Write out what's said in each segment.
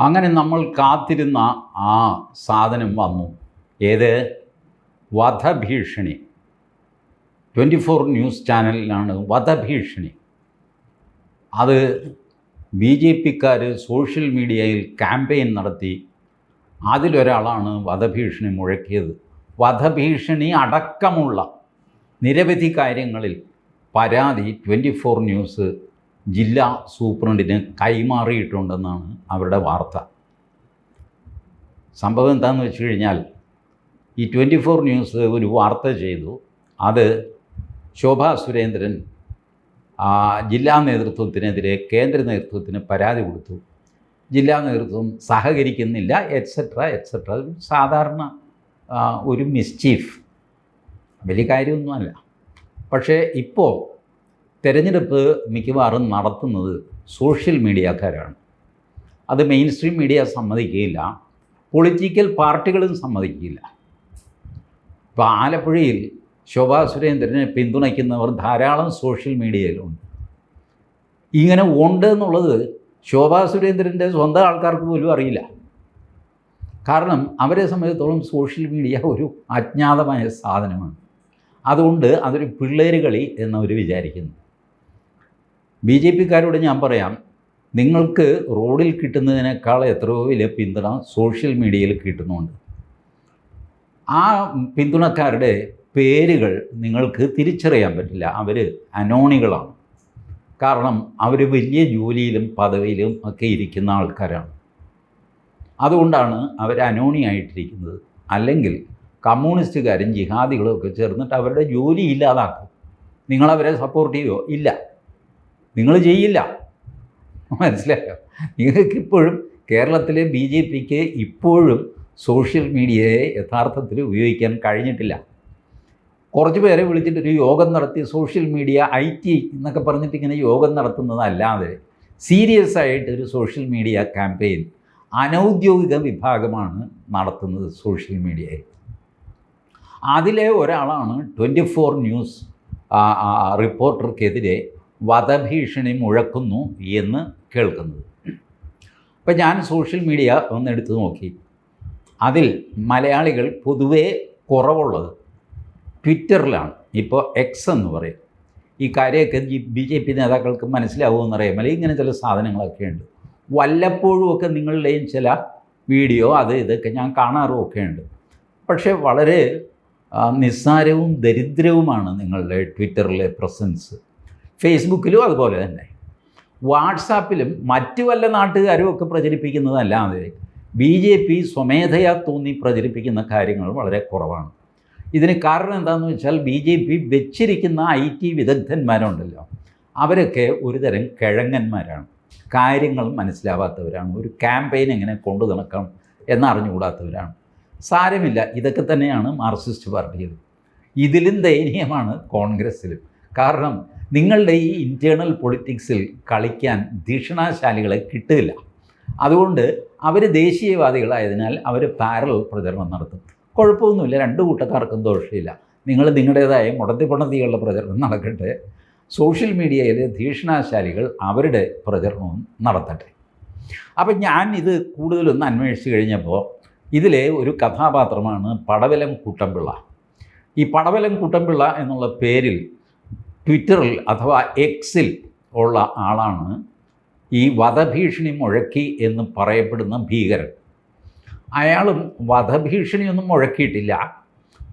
അങ്ങനെ നമ്മൾ കാത്തിരുന്ന ആ സാധനം വന്നു. ഏത്? വധഭീഷണി. ട്വന്റി ഫോർ ന്യൂസ് ചാനലിലാണ് വധഭീഷണി. അത് ബി ജെ പിക്കാർ സോഷ്യൽ മീഡിയയിൽ ക്യാമ്പയിൻ നടത്തി. അതിലൊരാളാണ് വധഭീഷണി മുഴക്കിയത്. വധഭീഷണി അടക്കമുള്ള നിരവധി കാര്യങ്ങളിൽ പരാതി ട്വന്റി ഫോർ ന്യൂസ് ജില്ലാ സൂപ്രണ്ടിന് കൈമാറിയിട്ടുണ്ടെന്നാണ് അവരുടെ വാർത്ത. സംഭവം എന്താണെന്ന് വെച്ച് കഴിഞ്ഞാൽ ഈ ട്വന്റി ഫോർ ന്യൂസ് ഒരു വാർത്ത ചെയ്തു. അത് ശോഭാ സുരേന്ദ്രൻ ജില്ലാ നേതൃത്വത്തിനെതിരെ കേന്ദ്ര നേതൃത്വത്തിന് പരാതി കൊടുത്തു. ജില്ലാ നേതൃത്വം സഹകരിക്കുന്നില്ല എറ്റ്സെട്ര എറ്റ്സെട്ര സാധാരണ ഒരു മിസ്ചീഫ് വലിയ കാര്യമൊന്നുമല്ല. പക്ഷേ ഇപ്പോൾ തിരഞ്ഞെടുപ്പ് മിക്കവാറും നടത്തുന്നത് സോഷ്യൽ മീഡിയക്കാരാണ്. അത് മെയിൻ സ്ട്രീം മീഡിയ സമ്മതിക്കുകയില്ല. പൊളിറ്റിക്കൽ പാർട്ടികളും സമ്മതിക്കില്ല ഇപ്പോൾ ആലപ്പുഴയിൽ ശോഭാ സുരേന്ദ്രനെ പിന്തുണയ്ക്കുന്നവർ ധാരാളം സോഷ്യൽ മീഡിയയിലുണ്ട്. ഇങ്ങനെ ഉണ്ട് എന്നുള്ളത് ശോഭാ സുരേന്ദ്രന്റെ സ്വന്തം ആൾക്കാർക്ക് പോലും അറിയില്ല. കാരണം അവരെ സംബന്ധിച്ചിടത്തോളം സോഷ്യൽ മീഡിയ ഒരു അജ്ഞാതമായ സാധനമാണ്. അതുകൊണ്ട് അതൊരു പിള്ളേര് കളി എന്നവർ വിചാരിക്കുന്നു. ബി ജെ പിക്കാരോട് ഞാൻ പറയാം നിങ്ങൾക്ക് റോഡിൽ കിട്ടുന്നതിനേക്കാൾ എത്രയോ വലിയ പിന്തുണ സോഷ്യൽ മീഡിയയിൽ കിട്ടുന്നുണ്ട്. ആ പിന്തുണക്കാരുടെ പേരുകൾ നിങ്ങൾക്ക് തിരിച്ചറിയാൻ പറ്റില്ല. അവർ അനോണികളാണ്. കാരണം അവർ വലിയ ജോലിയിലും പദവിയിലും ഒക്കെ ഇരിക്കുന്ന ആൾക്കാരാണ്. അതുകൊണ്ടാണ് അവർ അനോണിയായിട്ടിരിക്കുന്നത്. അല്ലെങ്കിൽ കമ്മ്യൂണിസ്റ്റുകാരും ജിഹാദികളും ഒക്കെ ചേർന്നിട്ട് അവരുടെ ജോലി ഇല്ലാതാക്കും. നിങ്ങളവരെ സപ്പോർട്ട് ചെയ്യുമോ ഇല്ല. നിങ്ങൾ ചെയ്യില്ല മനസ്സിലായോ? നിങ്ങൾക്ക് ഇപ്പോഴും കേരളത്തിലെ ബി ജെ പിക്ക് ഇപ്പോഴും സോഷ്യൽ മീഡിയയെ യഥാർത്ഥത്തിൽ ഉപയോഗിക്കാൻ കഴിഞ്ഞിട്ടില്ല. കുറച്ച് പേരെ വിളിച്ചിട്ടൊരു യോഗം നടത്തി സോഷ്യൽ മീഡിയ ഐ ടി എന്നൊക്കെ പറഞ്ഞിട്ട് ഇങ്ങനെ യോഗം നടത്തുന്നതല്ലാതെ സീരിയസ് ആയിട്ട് ഒരു സോഷ്യൽ മീഡിയ ക്യാമ്പയിൻ അനൗദ്യോഗിക വിഭാഗമാണ് നടത്തുന്നത് സോഷ്യൽ മീഡിയയിൽ. അതിലെ ഒരാളാണ് ട്വന്റി ഫോർ ന്യൂസ് റിപ്പോർട്ടർക്കെതിരെ വധഭീഷണി മുഴക്കുന്നു എന്ന് കേൾക്കുന്നത്. അപ്പം ഞാൻ സോഷ്യൽ മീഡിയ ഒന്ന് എടുത്തു നോക്കി. അതിൽ മലയാളികൾ പൊതുവേ കുറവുള്ളത് ട്വിറ്ററിലാണ്. ഇപ്പോൾ എക്സ് എന്ന് പറയും. ഈ കാര്യമൊക്കെ ബി ജെ പി നേതാക്കൾക്ക് മനസ്സിലാവുമെന്നറിയാം അല്ലെങ്കിൽ ഇങ്ങനെ ചില സാധനങ്ങളൊക്കെ ഉണ്ട്. വല്ലപ്പോഴും ഒക്കെ നിങ്ങളുടെയും ചില വീഡിയോ അത് ഇതൊക്കെ ഞാൻ കാണാറുമൊക്കെ ഉണ്ട്. പക്ഷേ വളരെ നിസ്സാരവും ദരിദ്രവുമാണ് നിങ്ങളുടെ ട്വിറ്ററിലെ പ്രസൻസ്. ഫേസ്ബുക്കിലും അതുപോലെ തന്നെ. വാട്സാപ്പിലും മറ്റു വല്ല നാട്ടുകാരും ഒക്കെ പ്രചരിപ്പിക്കുന്നതല്ലാതെ ബി ജെ പി സ്വമേധയാ തോന്നി പ്രചരിപ്പിക്കുന്ന കാര്യങ്ങൾ വളരെ കുറവാണ്. ഇതിന് കാരണം എന്താണെന്ന് വെച്ചാൽ ബി ജെ പി വെച്ചിരിക്കുന്ന ഐ ടി വിദഗ്ധന്മാരുണ്ടല്ലോ. അവരൊക്കെ ഒരുതരം കിഴങ്ങന്മാരാണ്. കാര്യങ്ങൾ മനസ്സിലാവാത്തവരാണ്. ഒരു ക്യാമ്പയിൻ എങ്ങനെ കൊണ്ടു നടക്കണം എന്നറിഞ്ഞുകൂടാത്തവരാണ്. സാരമില്ല ഇതൊക്കെ തന്നെയാണ് മാർക്സിസ്റ്റ് പാർട്ടിയിൽ ഇതിലും ദയനീയമാണ് കോൺഗ്രസ്സിലും. കാരണം നിങ്ങളുടെ ഈ ഇന്റേർണൽ പൊളിറ്റിക്സിൽ കളിക്കാൻ ദീക്ഷണാശാലികളെ കിട്ടില്ല അതുകൊണ്ട് അവർ ദേശീയവാദികളായതിനാൽ അവർ പാരൽ പ്രചരണം നടത്തും. കുഴപ്പമൊന്നുമില്ല രണ്ട് കൂട്ടക്കാർക്കും ദോഷമില്ല. നിങ്ങൾ നിങ്ങളുടേതായ മുടന്തിപ്പണതികളുടെ പ്രചരണം നടക്കട്ടെ. സോഷ്യൽ മീഡിയയിലെ ധീഷണാശാലികൾ അവരുടെ പ്രചരണവും നടത്തട്ടെ. അപ്പം ഞാൻ ഇത് കൂടുതലൊന്ന് അന്വേഷിച്ച് കഴിഞ്ഞപ്പോൾ ഇതിലെ ഒരു കഥാപാത്രമാണ് പടവലം കൂട്ടമ്പിള്ള. ഈ പടവലം കൂട്ടമ്പിള്ള എന്നുള്ള പേരിൽ ട്വിറ്ററിൽ അഥവാ എക്സിൽ ഉള്ള ആളാണ് ഈ വധഭീഷണി മുഴക്കി എന്ന് പറയപ്പെടുന്ന ഭീകരൻ. അയാളും വധഭീഷണിയൊന്നും മുഴക്കിയിട്ടില്ല.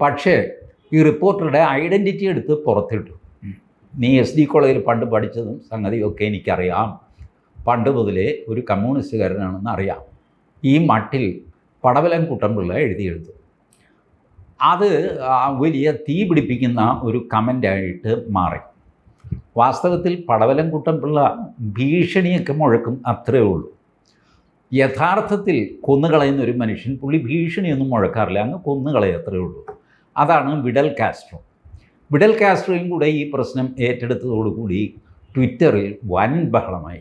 പക്ഷേ ഈ റിപ്പോർട്ടറുടെ ഐഡന്റിറ്റി എടുത്ത് പുറത്തിട്ടു. നീ എസ് ഡി കോളേജിൽ പണ്ട് പഠിച്ചതും സംഗതിയൊക്കെ എനിക്കറിയാം. പണ്ട് മുതലേ ഒരു കമ്മ്യൂണിസ്റ്റുകാരനാണെന്ന് അറിയാം. ഈ മട്ടിൽ പടവലം കുട്ടമ്പിള്ള എഴുതിയെടുത്തു. അത് വലിയ തീ പിടിപ്പിക്കുന്ന ഒരു കമന്റായിട്ട് മാറി. വാസ്തവത്തിൽ പടവലം കുട്ടമ്പിള്ള ഭീഷണിയൊക്കെ മുഴക്കും അത്രയേ ഉള്ളൂ. യഥാർത്ഥത്തിൽ കൊന്നുകളയുന്ന ഒരു മനുഷ്യൻ പുള്ളി ഭീഷണിയൊന്നും മുഴക്കാറില്ല. അങ്ങ് കൊന്നുകളയും അത്രയേ ഉള്ളൂ. അതാണ് വിഡൽ കാസ്ട്രോ. വിഡൽ കാസ്ട്രോയും കൂടെ ഈ പ്രശ്നം ഏറ്റെടുത്തതോടുകൂടി ട്വിറ്ററിൽ വൻ ബഹളമായി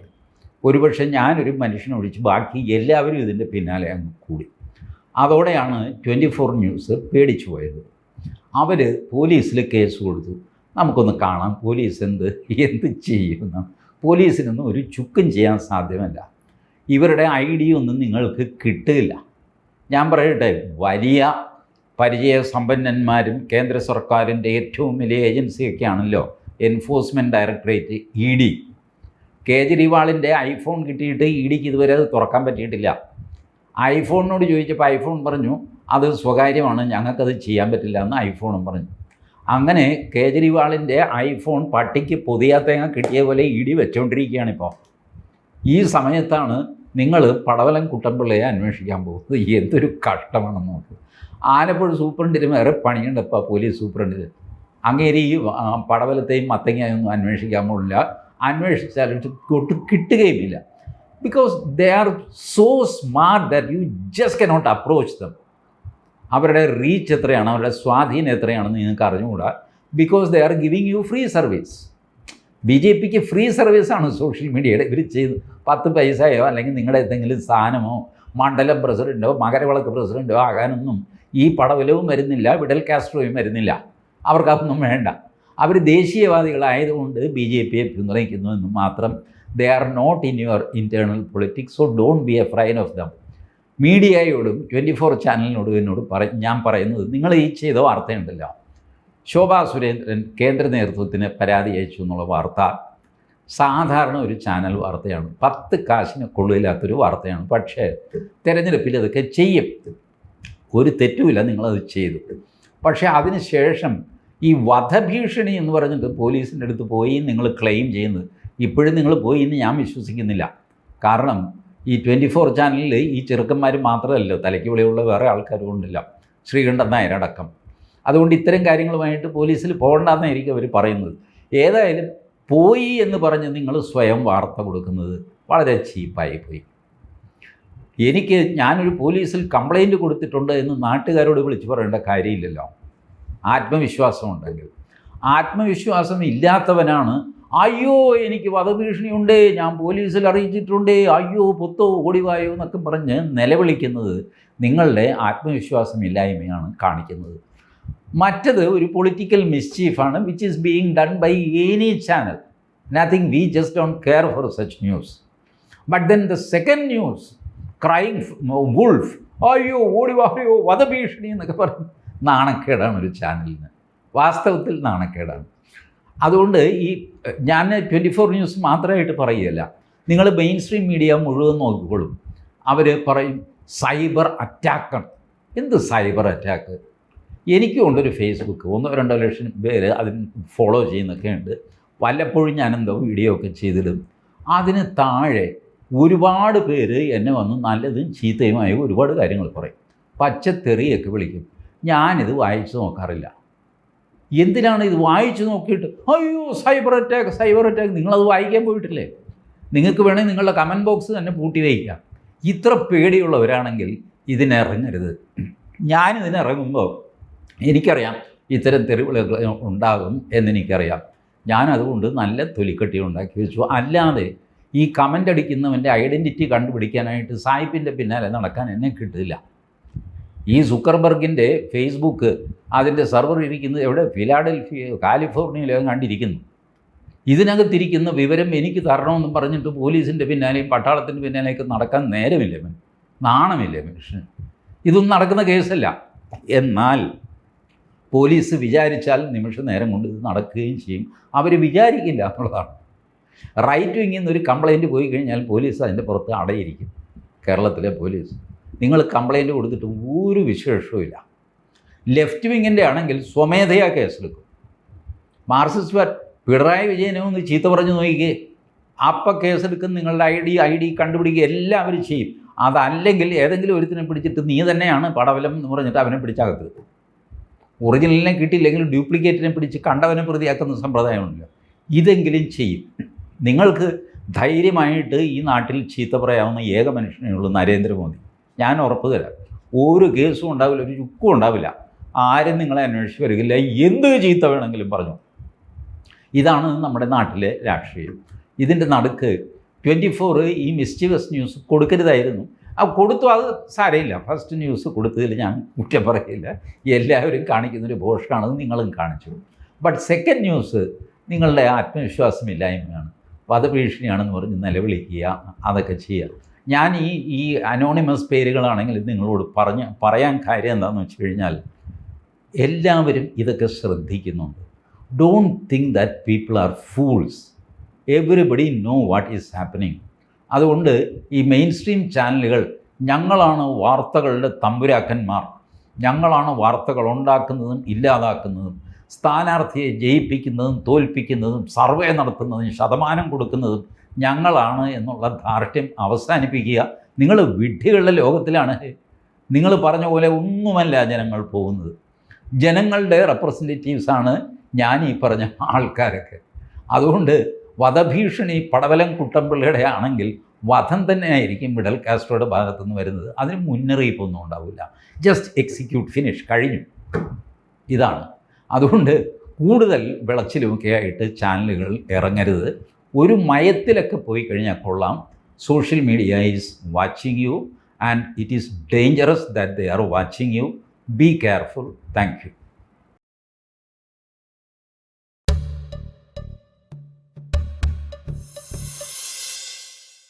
ഒരുപക്ഷെ ഞാനൊരു മനുഷ്യനെ ഒഴിച്ച് ബാക്കി എല്ലാവരും ഇതിന്റെ പിന്നാലെ അങ്ങ് കൂടി. അതോടെയാണ് ട്വന്റി ഫോർ ന്യൂസ് പേടിച്ചു പോയത്. അവർ പോലീസിൽ കേസ് കൊടുത്തു. നമുക്കൊന്ന് കാണാം പോലീസ് എന്ത് എന്ത് ചെയ്യുമെന്ന് പോലീസിനൊന്നും ഒരു ചുക്കും ചെയ്യാൻ സാധ്യമല്ല. ഇവരുടെ ഐ ഡി ഒന്നും നിങ്ങൾക്ക് കിട്ടില്ല. ഞാൻ പറയട്ടെ വലിയ പരിചയസമ്പന്നന്മാരും കേന്ദ്ര സർക്കാരിന്റെ ഏറ്റവും വലിയ ഏജൻസിയൊക്കെയാണല്ലോ എൻഫോഴ്സ്മെന്റ് ഡയറക്ടറേറ്റ് ഇ ഡി. കേജ്രിവാളിന്റെ ഐഫോൺ കിട്ടിയിട്ട് ഇ ഡിക്ക് ഇതുവരെ അത് തുറക്കാൻ പറ്റിയിട്ടില്ല. ഐഫോണിനോട് ചോദിച്ചപ്പോൾ ഐഫോൺ പറഞ്ഞു അത് സ്വകാര്യമാണ് ഞങ്ങൾക്കത് ചെയ്യാൻ പറ്റില്ല എന്ന് ഐഫോണും പറഞ്ഞു. അങ്ങനെ കേജ്രിവാളിന്റെ ഐഫോൺ പട്ടിക്ക് പുതിയ തേങ്ങ കിട്ടിയ പോലെ ഇടി വെച്ചുകൊണ്ടിരിക്കുകയാണ് വെച്ചുകൊണ്ടിരിക്കുകയാണിപ്പോൾ ഈ സമയത്താണ് നിങ്ങൾ പടവലം കുട്ടമ്പിള്ളയെ അന്വേഷിക്കാൻ പോകുന്നത്. എന്തൊരു കഷ്ടമാണെന്ന് നോക്ക്. ആലപ്പുഴ സൂപ്രണ്ടിന് വേറെ പണിയുണ്ടപ്പോൾ പോലീസ് സൂപ്രണ്ടിൽ. അങ്ങേരി ഈ പടവലത്തെയും മത്തങ്ങയൊന്നും അന്വേഷിക്കാൻ പോകില്ല അന്വേഷിച്ചാലും കിട്ടുകയുമില്ല. Because they are so smart that you just can not approach them അവരുടെ റീച്ച് എത്രയാണ് അവരുടെ സ്വാധീനം എത്രയാണെന്ന് നിങ്ങൾക്ക് അറിഞ്ഞുകൂടാ. Because they are giving you free service B ജെ പിക്ക് ഫ്രീ സർവീസാണ് സോഷ്യൽ മീഡിയയുടെ ഇവർ ചെയ്ത് പത്ത് പൈസയോ അല്ലെങ്കിൽ നിങ്ങളുടെ എന്തെങ്കിലും സ്ഥാനമോ മണ്ഡലം പ്രസിഡന്റോ മകരവിളക്ക് പ്രസിഡന്റോ ആകാനൊന്നും ഈ പടവലവും വരുന്നില്ല വിഡൽ കാസ്ട്രോയും വരുന്നില്ല. അവർക്കതൊന്നും വേണ്ട. അവർ ദേശീയവാദികളായതുകൊണ്ട് ബി ജെ പിയെ പിന്തുണയ്ക്കുന്നു എന്ന് മാത്രം they are not in your internal politics so don't be afraid of them മീഡിയയോടും twenty four ചാനലിനോടും എന്നോട് പറ ഞാൻ പറയുന്നത് നിങ്ങൾ ഈ ചെയ്ത വാർത്തയുണ്ടല്ലോ. ശോഭാ സുരേന്ദ്രൻ കേന്ദ്ര നേതൃത്വത്തിന് പരാതി അയച്ചു എന്നുള്ള വാർത്ത സാധാരണ ഒരു ചാനൽ വാർത്തയാണ്. പത്ത് കാശിന് കൊള്ളില്ലാത്തൊരു വാർത്തയാണ്. പക്ഷേ തിരഞ്ഞെടുപ്പിൽ അതൊക്കെ ചെയ്യും. ഒരു തെറ്റുമില്ല നിങ്ങളത് ചെയ്തു. പക്ഷേ അതിന് ശേഷം ഈ വധഭീഷണി എന്ന് പറഞ്ഞിട്ട് പോലീസിന്റെ അടുത്ത് പോയി നിങ്ങൾ ക്ലെയിം ചെയ്യുന്നത് ഇപ്പോഴും നിങ്ങൾ പോയി എന്ന് ഞാൻ വിശ്വസിക്കുന്നില്ല. കാരണം ഈ ട്വന്റി ഫോർ ചാനലിൽ ഈ ചെറുക്കന്മാർ മാത്രമല്ലോ തലയ്ക്ക് വിളിയുള്ള വേറെ ആൾക്കാരും ഉണ്ടല്ല ശ്രീകണ്ഠൻ നായരടക്കം അതുകൊണ്ട് ഇത്തരം കാര്യങ്ങളുമായിട്ട് പോലീസിൽ പോകണ്ടെന്നായിരിക്കും അവർ പറയുന്നത്. ഏതായാലും പോയി എന്ന് പറഞ്ഞ് നിങ്ങൾ സ്വയം വാർത്ത കൊടുക്കുന്നത് വളരെ ചീപ്പായി പോയി. എനിക്ക് ഞാനൊരു പോലീസിൽ കംപ്ലൈന്റ് കൊടുത്തിട്ടുണ്ട് എന്ന് നാട്ടുകാരോട് വിളിച്ച് പറയേണ്ട കാര്യമില്ലല്ലോ. ആത്മവിശ്വാസം ഉണ്ടെങ്കിൽ. ആത്മവിശ്വാസം ഇല്ലാത്തവനാണ് അയ്യോ എനിക്ക് വധഭീഷണിയുണ്ട്. ഞാൻ പോലീസിൽ അറിയിച്ചിട്ടുണ്ട്. അയ്യോ പൊത്തോ ഓടിവായോ എന്നൊക്കെ പറഞ്ഞ് നിലവിളിക്കുന്നത് നിങ്ങളുടെ ആത്മവിശ്വാസമില്ലായ്മയാണ് കാണിക്കുന്നത്. മറ്റത് ഒരു political മിസ്ചീഫാണ് which is being done by any channel nothing we just don't care for such news but then the second news crime wolf അയ്യോ ഓടിവായോ വധഭീഷണി എന്നൊക്കെ പറഞ്ഞ് നാണക്കേടാണ് ഒരു ചാനലിന് വാസ്തവത്തിൽ നാണക്കേടാണ്. അതുകൊണ്ട് ഈ ഞാൻ ട്വന്റി ഫോർ ന്യൂസ് മാത്രമായിട്ട് പറയുകയല്ല. നിങ്ങൾ മെയിൻ സ്ട്രീം മീഡിയ മുഴുവൻ നോക്കിക്കോളും. അവർ പറയും സൈബർ അറ്റാക്ക് എന്ത് സൈബർ അറ്റാക്ക് എനിക്കും ഉണ്ടൊരു ഫേസ്ബുക്ക് ഒന്നോ രണ്ടോ ലക്ഷം പേര് അതിന് ഫോളോ ചെയ്യുന്നൊക്കെ ഉണ്ട്. വല്ലപ്പോഴും ഞാനെന്തോ വീഡിയോ ഒക്കെ ചെയ്തിടും. അതിന് താഴെ ഒരുപാട് പേര് എന്നെ വന്ന് നല്ലതും ചീത്തയുമായ ഒരുപാട് കാര്യങ്ങൾ പറയും. പച്ചത്തെറിയൊക്കെ വിളിക്കും. ഞാനിത് വായിച്ചു നോക്കാറില്ല. എന്തിനാണ് ഇത് വായിച്ചു നോക്കിയിട്ട്? അയ്യോ സൈബർ അറ്റാക്ക് സൈബർ അറ്റാക്ക് നിങ്ങളത് വായിക്കാൻ പോയിട്ടില്ലേ? നിങ്ങൾക്ക് വേണമെങ്കിൽ നിങ്ങളുടെ കമന്റ് ബോക്സ് തന്നെ പൂട്ടി വയ്ക്കാം. ഇത്ര പേടിയുള്ളവരാണെങ്കിൽ ഇതിനിറങ്ങരുത്. ഞാനിതിനിറങ്ങുമ്പോൾ എനിക്കറിയാം ഇത്തരം തെരുവിളികൾ ഉണ്ടാകും എന്നെനിക്കറിയാം. ഞാനതുകൊണ്ട് നല്ല തൊലിക്കട്ടി ഉണ്ടാക്കി വെച്ചു. അല്ലാതെ ഈ കമന്റ് അടിക്കുന്നവന്റെ ഐഡന്റിറ്റി കണ്ടുപിടിക്കാനായിട്ട് സായിപ്പിന്റെ പിന്നാലെ നടക്കാൻ എന്നെ കിട്ടില്ല. ഈ സുക്കർബർഗിന്റെ ഫേസ്ബുക്ക് അതിന്റെ സെർവർ ഇരിക്കുന്നത് എവിടെ? ഫിലാഡൽഫിയ കാലിഫോർണിയയിലോ കണ്ടിരിക്കുന്നു ഇതിനകത്തിരിക്കുന്ന വിവരം എനിക്ക് തരണമെന്ന് പറഞ്ഞിട്ട് പോലീസിന്റെ പിന്നാലെയും പട്ടാളത്തിന്റെ പിന്നാലെയൊക്കെ നടക്കാൻ നേരമില്ല നാണമില്ല മനുഷ്യന് ഇതൊന്നും നടക്കുന്ന കേസല്ല. എന്നാൽ പോലീസ് വിചാരിച്ചാൽ നിമിഷ നേരം കൊണ്ട് ഇത് നടക്കുകയും ചെയ്യും. അവർ വിചാരിക്കില്ല എന്നുള്ളതാണ്. റൈറ്റ് വിങ്ങിൽ നിന്ന് ഒരു കംപ്ലൈന്റ് പോയി കഴിഞ്ഞാൽ പോലീസ് അതിന്റെ പുറത്ത് അടയിരിക്കും. കേരളത്തിലെ പോലീസ്. നിങ്ങൾ കംപ്ലൈന്റ് കൊടുത്തിട്ട് ഒരു വിശേഷവുമില്ല ലെഫ്റ്റ് വിങ്ങിന്റെ ആണെങ്കിൽ സ്വമേധയാ കേസെടുക്കും. മാർക്സിസ്റ്റ് പാർട്ടി പിണറായി വിജയനെ ഒന്ന് ചീത്ത പറഞ്ഞു നോക്കിക്കേ. അപ്പം കേസെടുക്കും നിങ്ങളുടെ ഐ ഡി ഐ ഡി കണ്ടുപിടിക്കുക എല്ലാവരും ചെയ്യും. അതല്ലെങ്കിൽ ഏതെങ്കിലും ഒരുത്തിനെ പിടിച്ചിട്ട് നീ തന്നെയാണ് പടവലം എന്ന് പറഞ്ഞിട്ട് അവനെ പിടിച്ചകത്ത് ഒറിജിനലിനെ കിട്ടിയില്ലെങ്കിൽ ഡ്യൂപ്ലിക്കേറ്റിനെ പിടിച്ച് കണ്ടവനെ പ്രതിയാക്കുന്ന സമ്പ്രദായമുണ്ടല്ലോ ഇതെങ്കിലും ചെയ്യും. നിങ്ങൾക്ക് ധൈര്യമായിട്ട് ഈ നാട്ടിൽ ചീത്ത പറയാവുന്ന ഏക മനുഷ്യനേ ഉള്ളൂ നരേന്ദ്രമോദി. ഞാൻ ഉറപ്പ് തരാം ഒരു കേസും ഉണ്ടാവില്ല ഒരു ചുക്കും ഉണ്ടാവില്ല. ആരും നിങ്ങളെ അന്വേഷിച്ച് വരികില്ല എന്ത് ചീത്ത വേണമെങ്കിലും പറഞ്ഞു. ഇതാണ് നമ്മുടെ നാട്ടിലെ രാഷ്ട്രീയം. ഇതിന്റെ നടുക്ക് ട്വന്റി ഫോർ ഈ മിസ്റ്റീവസ് ന്യൂസ് കൊടുക്കരുതായിരുന്നു. ആ കൊടുത്തു അത് സാരയില്ല ഫസ്റ്റ് ന്യൂസ് കൊടുത്തതിൽ ഞാൻ കുറ്റം പറയില്ല. എല്ലാവരും കാണിക്കുന്നൊരു ഭോഷാണെന്ന് നിങ്ങളും കാണിച്ചു. ബട്ട് സെക്കൻഡ് ന്യൂസ് നിങ്ങളുടെ ആത്മവിശ്വാസമില്ലായ്മയാണ് വധഭീഷണിയാണെന്ന് പറഞ്ഞ് നിലവിളിക്കുക അതൊക്കെ ചെയ്യുക. ഞാൻ ഈ ഈ അനോണിമസ് പേരുകളാണെങ്കിൽ നിങ്ങളോട് പറഞ്ഞ് പറയാൻ കാര്യം എന്താണെന്ന് വെച്ച് കഴിഞ്ഞാൽ എല്ലാവരും ഇതൊക്കെ ശ്രദ്ധിക്കുന്നുണ്ട്. Don't think that people are fools everybody know what is happening അതുകൊണ്ട് ഈ മെയിൻ സ്ട്രീം ചാനലുകൾ ഞങ്ങളാണ് വാർത്തകളുടെ തമ്പുരാക്കന്മാർ. ഞങ്ങളാണ് വാർത്തകൾ ഉണ്ടാക്കുന്നതും ഇല്ലാതാക്കുന്നതും സ്ഥാനാർത്ഥിയെ ജയിപ്പിക്കുന്നതും തോൽപ്പിക്കുന്നതും സർവേ നടത്തുന്നതും ശതമാനം കൊടുക്കുന്നതും ഞങ്ങളാണ് എന്നുള്ള ധാർഷ്ട്യം അവസാനിപ്പിക്കുക. നിങ്ങൾ വിഡ്ഢികളുടെ ലോകത്തിലാണ്. നിങ്ങൾ പറഞ്ഞ പോലെ ഒന്നുമല്ല ജനങ്ങൾ പോകുന്നത്. ജനങ്ങളുടെ റെപ്രസെന്റേറ്റീവ്സാണ് ഞാൻ ഈ പറഞ്ഞ ആൾക്കാരൊക്കെ. അതുകൊണ്ട് വധഭീഷണി പടവലം കുട്ടമ്പിള്ളയുടെ ആണെങ്കിൽ വധം തന്നെ ആയിരിക്കും മിഡൽ കാസ്റ്റോയുടെ ഭാഗത്തുനിന്ന് വരുന്നത്. അതിന് മുന്നറിയിപ്പൊന്നും ഉണ്ടാവില്ല. ജസ്റ്റ് എക്സിക്യൂട്ട് ഫിനിഷ് കഴിഞ്ഞു. ഇതാണ്. അതുകൊണ്ട് കൂടുതൽ വിളച്ചിലുമൊക്കെ ആയിട്ട് ചാനലുകൾ ഇറങ്ങരുത്. ഒരു മയത്തിലൊക്കെ പോയി കഴിഞ്ഞാൽ കൊള്ളാം. Social media is watching you and it is dangerous that they are watching you be careful thank you